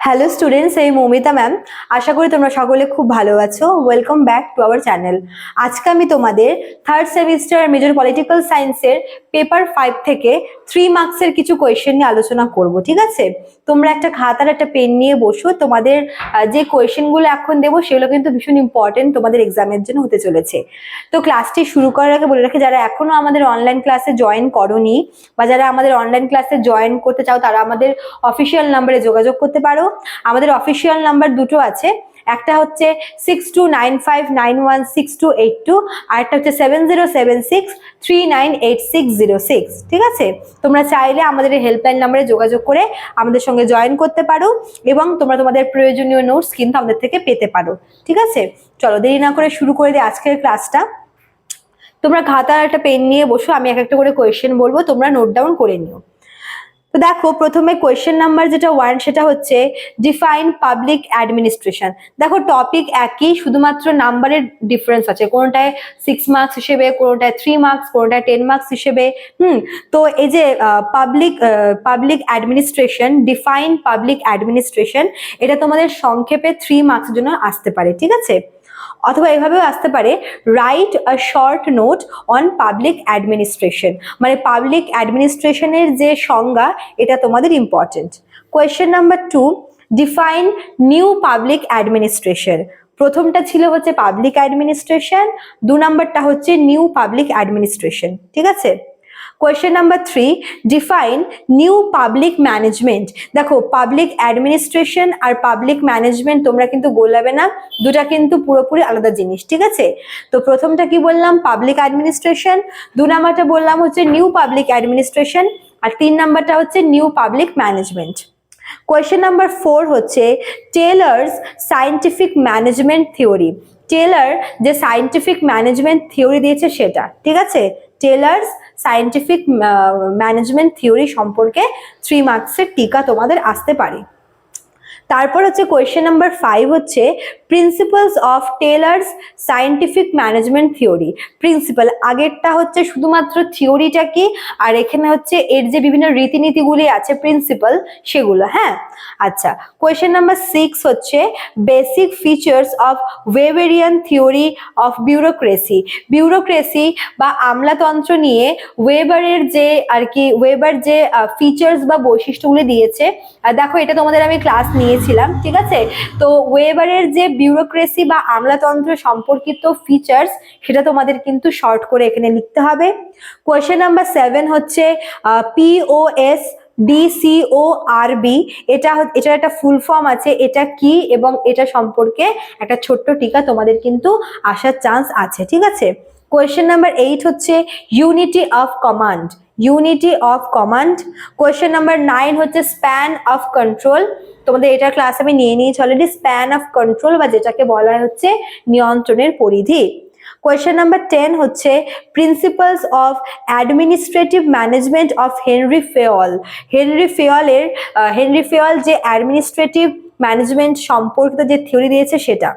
Hello students এই Moumita ma'am আশা করি তোমরা সকলে খুব ভালো আছো। Welcome back to our channel আজকে আমি তোমাদের থার্ড সেমিস্টার মেজর পলিটিক্যাল সায়েন্সের পেপার ফাইভ থেকে থ্রি মার্কসের কিছু কোয়েশ্চেন নিয়ে আলোচনা করব, ঠিক আছে? তোমরা একটা খাতার একটা পেন নিয়ে বসো। তোমাদের যে কোয়েশ্চেনগুলো এখন দেবো সেগুলো কিন্তু ভীষণ ইম্পর্টেন্ট তোমাদের এক্সামের জন্য হতে চলেছে। তো ক্লাসটি শুরু করার আগে বলে রাখি, যারা এখনও আমাদের অনলাইন ক্লাসে জয়েন করনি বা যারা আমাদের অনলাইন ক্লাসে জয়েন করতে চাও, তারা আমাদের অফিসিয়াল নাম্বারে যোগাযোগ করতে পারো। আমাদের অফিসিয়াল নাম্বার দুটো আছে। একটা হচ্ছে six two nine five nine one six two eight two আর একটা হচ্ছে seven zero seven six three nine eight six zero six ঠিক আছে? তোমরা চাইলে আমাদের হেল্পলাইন নাম্বারে যোগাযোগ করে আমাদের সঙ্গে জয়েন করতে পারো এবং তোমরা তোমাদের প্রয়োজনীয় নোটস কিন্তু আমাদের থেকে পেতে পারো, ঠিক আছে? চলো, দেরি না করে শুরু করে দিই আজকের ক্লাসটা তোমরা খাতা একটা পেন নিয়ে বসো, আমি এক একটা করে কোয়েশ্চেন বলব, তোমরা নোট ডাউন করে নিও। তো দেখো, প্রথমে কোয়েশ্চেন নাম্বার যেটা ওয়ান সেটা হচ্ছে ডিফাইন পাবলিক অ্যাডমিনিস্ট্রেশন দেখো টপিক একই, শুধুমাত্র নাম্বারের ডিফারেন্স আছে। কোনোটায় সিক্স মার্কস হিসেবে, কোনোটায় থ্রি মার্কস কোনোটায় টেন মার্কস হিসেবে, হুম? তো এই যে public public administration define public administration এটা তোমাদের সংক্ষেপে থ্রি মার্কসের জন্য আসতে পারে, ঠিক আছে? অথবা এভাবেও আসতে পারে write a short note on public administration মানে পাবলিক অ্যাডমিনিস্ট্রেশনের যে সংজ্ঞা, এটা তোমাদের important question number two define new public administration প্রথমটা ছিল হচ্ছে পাবলিক অ্যাডমিনিস্ট্রেশন দু নম্বরটা হচ্ছে নিউ পাবলিক অ্যাডমিনিস্ট্রেশন ঠিক আছে? Question number three define new public management দেখো পাবলিক অ্যাডমিনিস্ট্রেশন আর পাবলিক ম্যানেজমেন্ট তোমরা কিন্তু গোলাবে না, দুটা কিন্তু পুরোপুরি আলাদা জিনিস, ঠিক আছে? তো প্রথমটা কি বললাম? পাবলিক অ্যাডমিনিস্ট্রেশন দু নাম্বারটা বললাম হচ্ছে নিউ পাবলিক অ্যাডমিনিস্ট্রেশন আর তিন নাম্বারটা হচ্ছে new public management question number four হচ্ছে Taylor's scientific management theory Taylor যে সায়েন্টিফিক ম্যানেজমেন্ট থিওরি দিয়েছে সেটা, ঠিক আছে? টেলার্স সায়েন্টিফিক ম্যানেজমেন্ট থিওরি সম্পর্কে থ্রি মার্কসের টিকা তোমাদের আসতে পারে। তারপর হচ্ছে কোয়েশ্চেন নাম্বার ফাইভ হচ্ছে principles of Taylor's scientific management theory principle আগেরটা হচ্ছে শুধুমাত্র থিওরিটা কি আর এখানে হচ্ছে এর যে বিভিন্ন রীতিনীতিগুলি আছে প্রিন্সিপাল সেগুলো হ্যাঁ? আচ্ছা কোয়েশ্চেন নাম্বার সিক্স হচ্ছে basic features of Weberian theory of bureaucracy bureaucracy বা আমলাতন্ত্র নিয়ে ওয়েবারের যে আর কি ওয়েবার যে ফিচার্স বা বৈশিষ্ট্যগুলি দিয়েছে দেখো এটা তোমাদের আমি ক্লাস নিয়েছিলাম, ঠিক আছে? তো ওয়েবারের যে বিউরোক্রেসি বা আমলাতন্ত্র সম্পর্কিত ফিচার্স সেটা তোমাদের কিন্তু শর্ট করে এখানে লিখতে হবে। কোয়েশ্চেন নাম্বার সেভেন হচ্ছে পিওএস ডিসিও আরবি এটা এটার একটা ফুল ফর্ম আছে, এটা কি এবং এটা সম্পর্কে একটা ছোট্ট টিকা তোমাদের কিন্তু আসার চান্স আছে, ঠিক আছে? কোয়েশ্চেন নাম্বার এইট হচ্ছে unity of command unity of command question number nine হচ্ছে স্প্যান অফ কন্ট্রোল তোমাদের এটা ক্লাস আমি নিয়ে নিয়েছি অলরেডি স্প্যান অফ কন্ট্রোল বা যেটাকে বলা হচ্ছে নিয়ন্ত্রণের পরিধি। কোয়েশ্চেন নাম্বার টেন হচ্ছে principles of administrative management of Henri Fayol Henri ফেওয়ালের Henri Fayol যে অ্যাডমিনিস্ট্রেটিভ ম্যানেজমেন্ট সম্পর্কিত যে থিওরি দিয়েছে সেটা।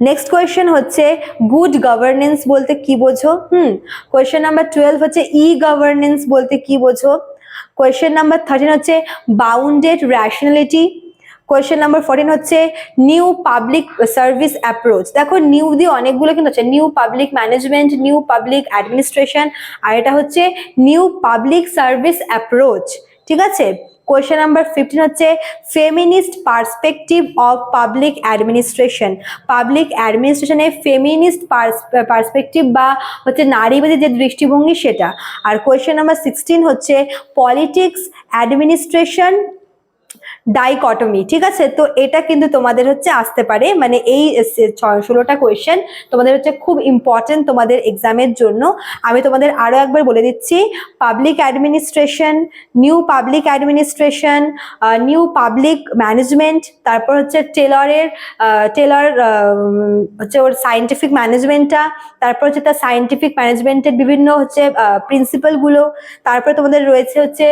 নেক্সট কোয়েশ্চেন হচ্ছে গুড গভর্নেন্স বলতে কি বোঝো? হুম কোয়েশ্চেন নাম্বার টুয়েলভ হচ্ছে ই গভর্নেন্স বলতে কি বোঝো? কোয়েশ্চেন নাম্বার থার্টিন হচ্ছে bounded rationality question number fourteen হচ্ছে নিউ পাবলিক সার্ভিস অ্যাপ্রোচ দেখো নিউ দিয়ে অনেকগুলো কিন্তু আছে new public management new public administration আর এটা হচ্ছে নিউ পাবলিক সার্ভিস অ্যাপ্রোচ ঠিক আছে? কোয়েশ্চেন নাম্বার ফিফটিন হচ্ছে feminist perspective of public administration public অ্যাডমিনিস্ট্রেশনে feminist perspective বা হচ্ছে নারীবাদী যে দৃষ্টিভঙ্গি সেটা। আর কোয়েশ্চেন নাম্বার সিক্সটিন হচ্ছে পলিটিক্স অ্যাডমিনিস্ট্রেশন ডাইকটমি ঠিক আছে? তো এটা কিন্তু তোমাদের হচ্ছে আসতে পারে। মানে এই ষোলোটা কোয়েশ্চেন তোমাদের হচ্ছে খুব ইম্পর্টেন্ট তোমাদের এক্সামের জন্য। আমি তোমাদের আরও একবার বলে দিচ্ছি public administration new public administration new public management তারপর হচ্ছে টেলরের টেলর হচ্ছে ওর সায়েন্টিফিক ম্যানেজমেন্টটা তারপর হচ্ছে তার সায়েন্টিফিক ম্যানেজমেন্টের বিভিন্ন হচ্ছে প্রিন্সিপালগুলো তারপরে তোমাদের রয়েছে হচ্ছে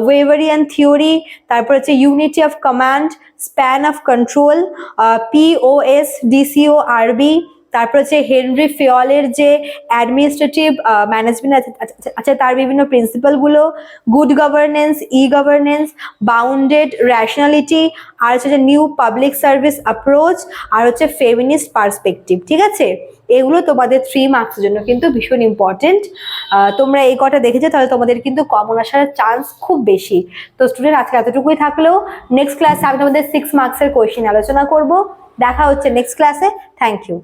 ওয়েভারিয়ান থিওরি তারপর হচ্ছে unity of command, span of control, uh, POS, DCO, RB, তারপর হচ্ছে হেনরি ফিওলের যে অ্যাডমিনিস্ট্রেটিভ ম্যানেজমেন্ট আছে তার বিভিন্ন প্রিন্সিপালগুলো good governance e governance bounded rationality আর হচ্ছে যে নিউ পাবলিক সার্ভিস অ্যাপ্রোচ আর হচ্ছে ফেমিনিস্ট পার্সপেক্টিভ ঠিক আছে? এগুলো তোমাদের থ্রি মার্কসের জন্য কিন্তু ভীষণ ইম্পর্টেন্ট তোমরা এই কটা দেখেছ, তাহলে তোমাদের কিন্তু কমন আসার চান্স খুব বেশি। তো স্টুডেন্ট আজকে এতটুকুই থাকলেও নেক্সট ক্লাসে আমি তোমাদের সিক্স মার্কসের কোয়েশ্চেন আলোচনা করব। দেখা হচ্ছে নেক্সট ক্লাসে থ্যাংক ইউ